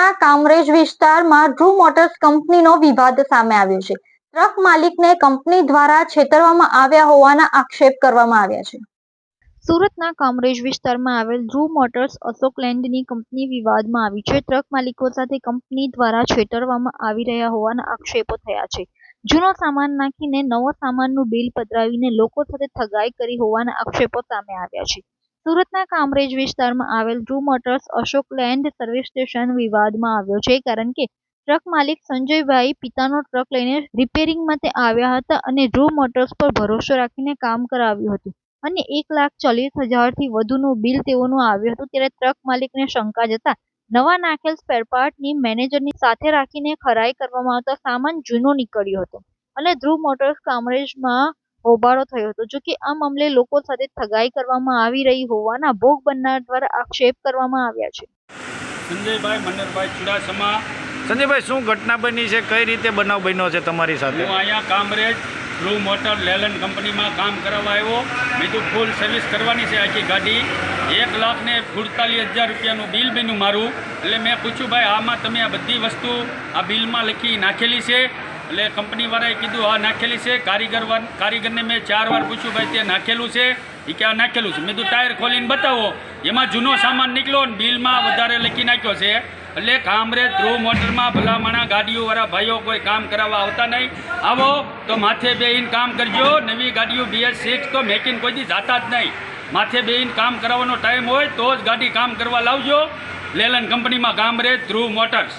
સુરતના કામરેજ વિસ્તારમાં ધ્રુવ મોટર્સ કંપનીનો વિવાદ સામે આવ્યો છે. ટ્રક માલિકને કંપની દ્વારા છેતરવામાં આવ્યા હોવાના આક્ષેપ કરવામાં આવ્યા છે. સુરતના કામરેજ વિસ્તારમાં આવેલ ધ્રુવ મોટર્સ અશોક લેન્ડની કંપની વિવાદમાં આવી છે. ટ્રક માલિકો સાથે કંપની દ્વારા છેતરવામાં આવી રહ્યા હોવાના આક્ષેપો થયા છે. જૂનો સામાન નાખીને નવો સામાનનું બિલ પધરાવીને લોકો સાથે ઠગાઈ કરી હોવાના આક્ષેપો સામે આવ્યા છે. સુરતના કામરેજ વિસ્તારમાં આવેલ true motors Ashok Leyland service station વિવાદમાં આવ્યો છે, કારણ કે ટ્રક માલિક સંજયભાઈ પિતાનો ટ્રક લઈને રિપેરિંગ માટે આવ્યા હતા અને ધ્રુવ મોટર્સ પર ભરોસો રાખીને કામ કરાવ્યું હતું. અને એક લાખ ચાલીસ હજારથી વધુનું બિલ તેઓનું આવ્યું હતું, ત્યારે ટ્રક માલિકને શંકા જતા નવા નાખેલ સ્પેરપાર્ટની મેનેજરની સાથે રાખીને ખરાઈ કરવામાં આવતા સામાન જૂનો નીકળ્યો હતો. અને ધ્રુવ મોટર્સ કામરેજમાં હોબાળો થયો હતો. જો કે આ મામલે લોકો સાથે ઠગાઈ કરવામાં આવી રહી હોવાના ભોગ બનનાર દ્વારા આક્ષેપ કરવામાં આવ્યા છે. સંજયભાઈ મનરભાઈ ચુડાસમા. સંજયભાઈ શું ઘટના બની છે? કઈ રીતે બનાવ બન્યો છે તમારી સાથે? હું અહીંયા કામરેજ બ્લુ મોટર લેલન કંપનીમાં કામ કરાવવા આવ્યો. બીજું ફૂલ સર્વિસ કરવાની છે આખી ગાડી. એક લાખ ને સુડતાલીસ હજાર રૂપિયાનું બિલ બન્યું મારું. એટલે મેં પૂછ્યું ભાઈ આમાં તમે આ બધી વસ્તુ આ બિલમાં લખી નાખેલી છે? એટલે કંપનીવાળાએ કીધું આ નાખેલી છે, કારીગર કારીગરને મેં ચાર વાર પૂછ્યું, ભાઈ, તે નાખેલું છે? એ કે નાખેલું છે. મેં કીધું, ટાયર ખોલીને બતાવો. એમાં જૂનો સામાન નીકળ્યો ને બિલમાં વધારે લખી નાખ્યો છે. એટલે કામરે ધ્રુવ મોટરમાં ભલામણા ગાડીઓવાળા ભાઈઓ કોઈ કામ કરાવવા આવતા નહીં. આવો, તો માથે બેહીને કામ કરજો. નવી ગાડીઓ બીએસ સિક્સ તો મેકિન કોઈ દી જાતા જ નહીં. માથે બેહીને કામ કરાવવાનો ટાઈમ હોય તો જ ગાડી કામ કરવા લાવજો. લેલન કંપનીમાં કામરેજ ધ્રુવ મોટર્સ.